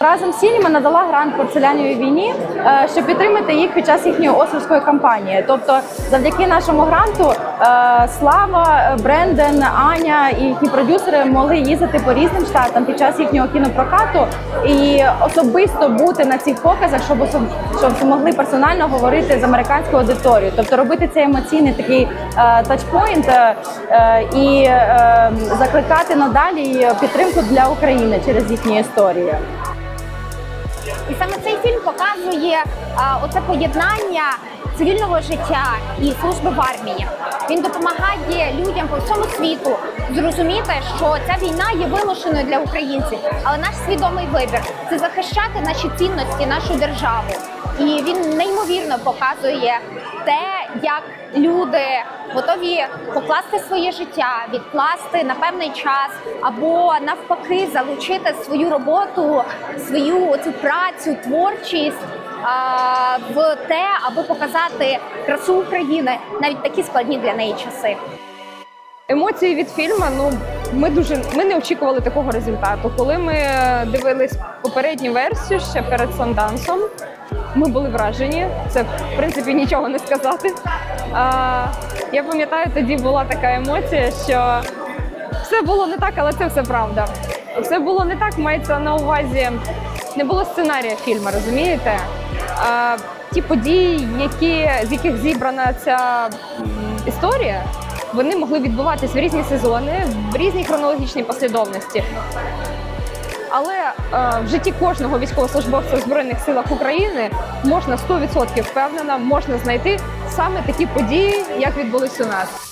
Разом з Сініма надала грант порцелянівій війні, е, щоб підтримати їх під час їхньої острівської кампанії. Тобто, завдяки нашому гранту е, Слава, Бренден, Аня і їхні продюсери могли їздити по різним штатам під час їхнього кінопрокату і особисто бути на цих показах, щоб особ- щоб змогли персонально говорити з американською аудиторією, тобто робити цей емоційний такий е, тачпойнт і закликати надалі підтримку для України через їхні історії. І саме цей фільм показує а, оце поєднання цивільного життя і служби в армії. Він допомагає людям по всьому світу зрозуміти, що ця війна є вимушеною для українців, але наш свідомий вибір це захищати наші цінності, нашу державу. І він неймовірно показує те, як люди готові покласти своє життя, відкласти на певний час, або навпаки залучити свою роботу, свою цю працю, творчість в те, аби показати красу України навіть такі складні для неї часи. Емоції від фільму, ну ми дуже ми не очікували такого результату. Коли ми дивились попередню версію ще перед Сандансом, ми були вражені. Це в принципі нічого не сказати. А, я пам'ятаю, тоді була така емоція, що все було не так, але це все правда. Все було не так, мається на увазі. Не було сценарія фільму, розумієте? А, ті події, які, з яких зібрана ця історія, вони могли відбуватись в різні сезони, в різній хронологічній послідовності. Але е, в житті кожного військовослужбовця в Збройних силах України можна 100% впевнена, можна знайти саме такі події, як відбулись у нас.